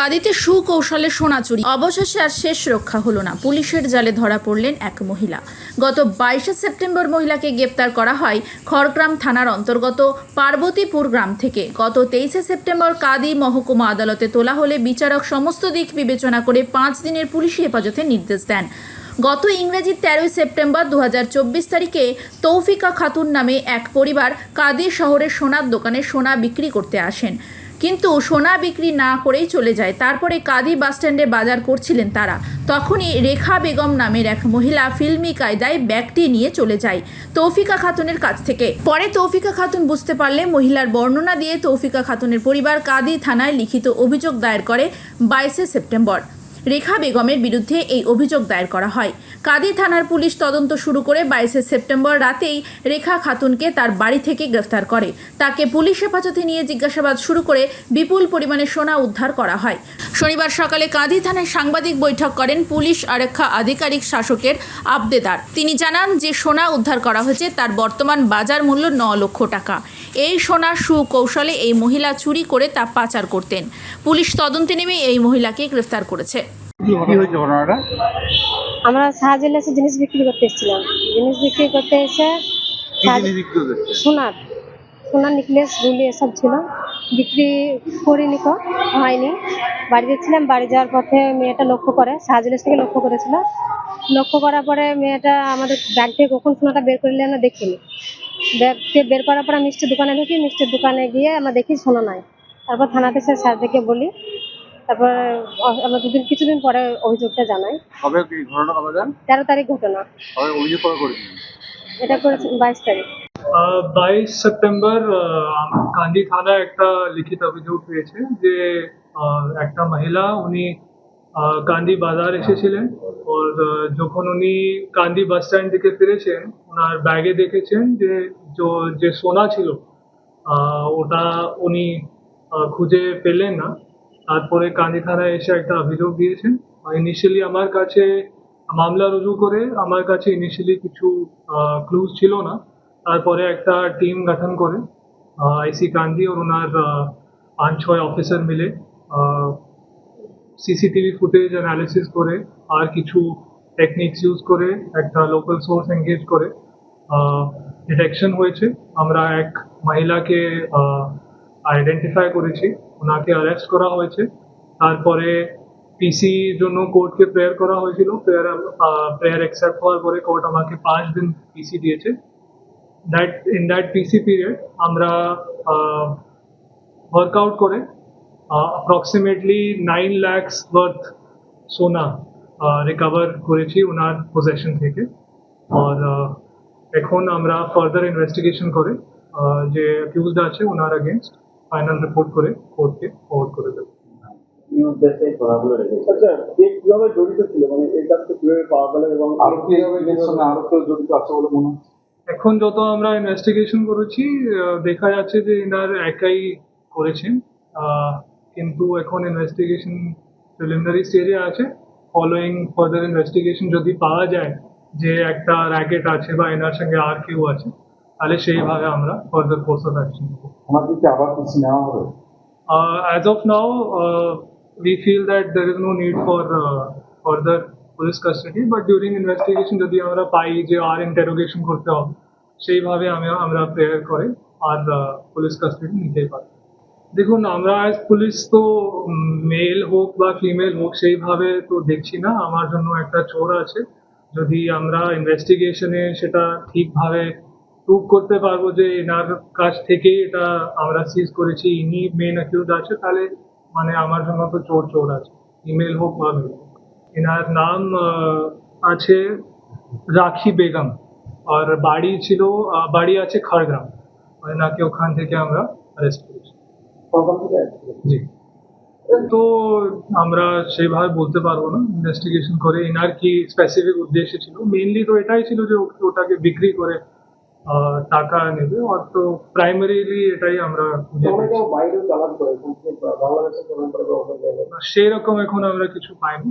কাঁদিতে সুকৌশলে সোনা চুরি অবশেষে আর শেষ রক্ষা হলো না। পুলিশের জালে ধরা পড়লেন এক মহিলা। গত বাইশে সেপ্টেম্বর মহিলাকে গ্রেপ্তার করা হয় খড়গ্রাম থানার অন্তর্গত পার্বতীপুর গ্রাম থেকে। গত তেইশে সেপ্টেম্বর কাদি মহকুমা আদালতে তোলা হলে বিচারক সমস্ত দিক বিবেচনা করে পাঁচ দিনের পুলিশি হেফাজতে নির্দেশ দেন। গত ইংরেজির তেরোই সেপ্টেম্বর দু হাজার চব্বিশ তারিখে তৌফিকা খাতুন নামে এক পরিবার কাদি শহরের সোনার দোকানে সোনা বিক্রি করতে আসেন। কিন্তু সোনা বিক্রি না করেই চলে যায়। তারপরে কাদি বাসস্ট্যান্ডে বাজার করছিলেন তারা। তখনই রেখা বেগম নামের এক মহিলা ফিল্মি কায়দায় ব্যাগটি নিয়ে চলে যায় তৌফিকা খাতুনের কাছ থেকে। পরে তৌফিকা খাতুন বুঝতে পারলে মহিলার বর্ণনা দিয়ে তৌফিকা খাতুনের পরিবার কাদি থানায় লিখিত অভিযোগ দায়ের করে বাইশে সেপ্টেম্বর। রেখা বেগমের বিরুদ্ধে এই অভিযোগ দায়ের করা হয়। কাদি থানার পুলিশ তদন্ত শুরু করে বাইশে সেপ্টেম্বর রাতেই রেখা খাতুনকে তার বাড়ি থেকে গ্রেফতার করে। তাকে পুলিশ হেফাজতে নিয়ে জিজ্ঞাসাবাদ শুরু করে বিপুল পরিমাণে সোনা উদ্ধার করা হয়। শনিবার সকালে কাঁদি থানায় সাংবাদিক বৈঠক করেন পুলিশ আরক্ষা আধিকারিক শাসকের আবদেদার। তিনি জানান যে সোনা উদ্ধার করা হয়েছে, তার বর্তমান বাজার মূল্য ন লক্ষ টাকা। এই সোনা সুকৌশলে এই মহিলা চুরি করে তা পাচার করতেন। পুলিশ তদন্তে নেমে এই মহিলাকে গ্রেফতার করেছে। ঘটনাটা? আমরা সাহায্যে এসে জিনিস বিক্রি করতে এসেছিলাম। জিনিস বিক্রি করতে এসে সোনার। সোনার নেকলেস রুলি এসব ছিল। বিক্রি করিনি তো হয়নি। বাড়ি যাচ্ছিলাম বাড়ি যাওয়ার পথে মেয়েটা লক্ষ্য করে সাহায্যের থেকে লক্ষ্য করেছিল। লক্ষ্য করার পরে মেয়েটা আমাদের ব্যাগ থেকে কখন সোনাটা বের করলে আমরা দেখিনি। ব্যাগকে বের করার পরে মিষ্টির দোকানে ঢুকি মিষ্টির দোকানে গিয়ে আমরা দেখি সোনা নাই। তারপর থানাতে সে স্যার থেকে বলি তারপর আমরা দুদিন কিছুদিন পরে অভিযোগটা জানাই। কবে কি ঘটনা কবে জান তেরো তারিখ ঘটনা। কবে অভিযোগ কবে করেছিলেন? এটা করেছে বাইশ তারিখ। বাইশ সেপ্টেম্বর আহ, কান্দি থানা একটা লিখিত অভিযোগ পেয়েছে যে আহ, একটা মহিলা উনি আহ, কান্দি বাজার এসেছিলেন। ওর যখন উনি কান্দি বাস স্ট্যান্ড থেকে ফিরেছেন ওনার ব্যাগে দেখেছেন যে যে সোনা ছিল আহ, ওটা উনি খুঁজে পেলেন না। তারপরে কান্দি থানায় এসে একটা অভিযোগ দিয়েছেন। ইনিশিয়ালি আমার কাছে মামলা রুজু করে আমার কাছে ইনিশিয়ালি কিছু ক্লুজ ছিল না। তারপরে একটা টিম গঠন করে আইসি কান্দি ওর ওনার পাঁচ, ছয় অফিসার মিলে সিসিটিভি ফুটেজ অ্যানালিসিস করে আর কিছু টেকনিক্স ইউজ করে, একটা লোকাল সোর্স এঙ্গেজ করে। ডিটেকশন হয়েছে। আমরা এক মহিলাকে আইডেন্টিফাই করেছি, ওনাকে অ্যারেস্ট করা হয়েছে। তারপরে পিসি জন্য কোর্টকে প্রেয়ার করা হয়েছিল। প্রেয়ার প্রেয়ার অ্যাকসেপ্ট হওয়ার পরে কোর্ট আমাকে পাঁচ দিন পিসি দিয়েছে। That in that PC period আমরা ওয়ার্কআউট করে অ্যাপ্রক্সিমেটলি নাইন ল্যাক্স বার্থ সোনা রিকভার করেছি ওনার পজেশন থেকে। আর এখন আমরা ফার্দার ইনভেস্টিগেশন করে যে অ্যাকিউজড আছে ওনার অগেনস্ট ফাইনাল রিপোর্ট করে কোর্টকে ফরওয়ার্ড করে দেবো। আচ্ছা কীভাবে জড়িত ছিল? মানে এই কাজটা কীভাবে পাওয়া গেল এবং আরও কীভাবে আরও কেউ জড়িত আছে বলে মনে হচ্ছে? এখন যত আমরা ইনভেস্টিগেশন করেছি দেখা যাচ্ছে যে এনার একাই করেছেন। কিন্তু এখন ইনভেস্টিগেশন প্রিলিমিনারি স্টেজে আছে। ফলোয়িং ফার্দার ইনভেস্টিগেশন যদি পাওয়া যায় যে একটা র্যাকেট আছে বা এনার সঙ্গে আর কেউ আছে তাহলে সেইভাবে আমরা ফার্দার কোর্স অফ অ্যাকশন আমার দিকে আবার কিছু নেওয়া হবে? now, uh, we feel that there is no need for uh, further police custody, but during investigation যদি আমরা পাই যে আর ইন্টারোগেশন করতে হবে সেইভাবে আমি আমরা প্রেয়ার করে আর পুলিশ কাস্টডি নিতেই পারি দেখুন আমরা অ্যাজ পুলিশ তো মেল হোক বা ফিমেল হোক সেইভাবে তো দেখছি না। আমার জন্য একটা চোর আছে। যদি আমরা ইনভেস্টিগেশনে সেটা ঠিকভাবে প্রুভ করতে পারব যে এনার কাছ থেকে এটা আমরা সিজ করেছি ইনি মেন অ্যাকিউজ আছে তাহলে মানে আমার জন্য তো চোর চোর আছে ইমেল হোক বা মেল এনার নাম আছে রাখি বেগম আর বাড়ি ছিল বাড়ি আছে খড়গ্রাম এনাকে ওখান থেকে আমরা অ্যারেস্ট করেছি? জি। তো আমরা সেইভাবে বলতে পারব না ইনভেস্টিগেশন করে এনার কি স্পেসিফিক উদ্দেশ্য ছিল? মেইনলি তো এটাই ছিল যে ওটাকে বিক্রি করে টাকা নেবে আর তো প্রাইমারিলি এটাই আমরা সেই রকম এখন আমরা কিছু পাইনি।